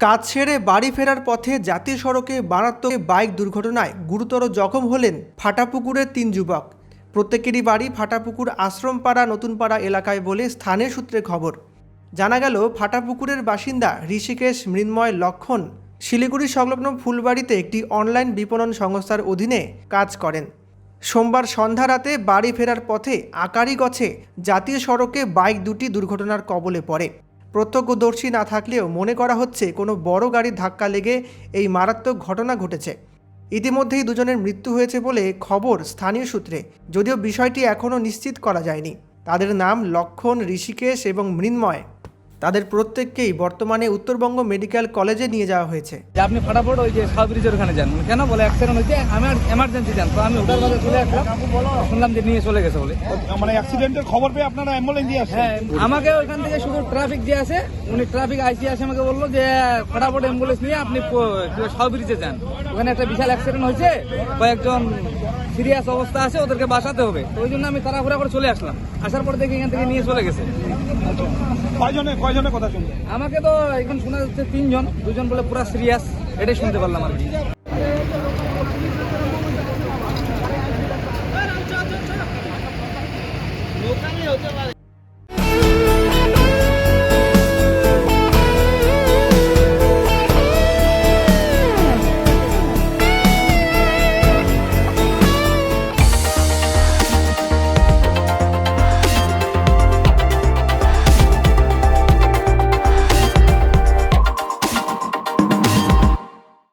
কাজ ছেড়ে বাড়ি ফেরার পথে জাতীয় সড়কে মারাত্মক বাইক দুর্ঘটনায় গুরুতর জখম হলেন ফাটাপুকুরের তিন যুবক। প্রত্যেকেরই বাড়ি ফাটাপুকুর আশ্রমপাড়া নতুনপাড়া এলাকায় বলে স্থানীয় সূত্রে খবর। জানা গেল, ফাটাপুকুরের বাসিন্দা ঋষিকেশ মৃন্ময় লক্ষণ শিলিগুড়ি সংলগ্ন ফুলবাড়িতে একটি অনলাইন বিপণন সংস্থার অধীনে কাজ করেন। সোমবার সন্ধ্যা রাতে বাড়ি ফেরার পথে আকারি গছে জাতীয় সড়কে বাইক দুটি দুর্ঘটনার কবলে পড়ে। প্রত্যক্ষদর্শী না থাকলেও মনে করা হচ্ছে কোনো বড় গাড়ির ধাক্কা লেগে এই মারাত্মক ঘটনা ঘটেছে। ইতিমধ্যেই দুজনের মৃত্যু হয়েছে বলে খবর স্থানীয় সূত্রে, যদিও বিষয়টি এখনও নিশ্চিত করা যায়নি। তাদের নাম লক্ষণ, ঋষিকেশ এবং মৃন্ময়। তাদের প্রত্যেককেই বর্তমানে উত্তরবঙ্গ মেডিকেল কলেজে নিয়ে যাওয়া হয়েছে। যে আপনি ফটাফট ওই যে সাউ ব্রিজের ওখানে যান। কেন বলে অ্যাক্সিডেন্ট হয়েছে? আমার এমার্জেন্সি যান। তো আমি ওটার বাদে চলে আসলাম। শুনলাম যে নিয়ে চলে গেছে বলে। মানে অ্যাক্সিডেন্টের খবর পেয়ে আপনারা অ্যাম্বুলেন্স দিয়ে আসছেন? হ্যাঁ আমাকে ওইখান থেকে শুধু ট্রাফিক দিয়ে আছে উনি ট্রাফিক আইসি আসে আমাকে বলল যে ফটাফট অ্যাম্বুলেন্স নিয়ে আপনি সাউ ব্রিজে যান। ওখানে একটা বিশাল অ্যাক্সিডেন্ট হয়েছে। কয়েকজন সিরিয়াস অবস্থা আছে ওদেরকে বাঁচাতে হবে। তো ওই জন্য আমি তাড়াহুড়া করে চলে আসলাম। আসার পর দেখি এখান থেকে নিয়ে চলে গেছে। কথা শুনবে আমাকে তো এখন শোনা যাচ্ছে তিনজন দুজন বলে পুরো সিরিয়াস এটাই শুনতে পারলাম আর কি। হতে পারে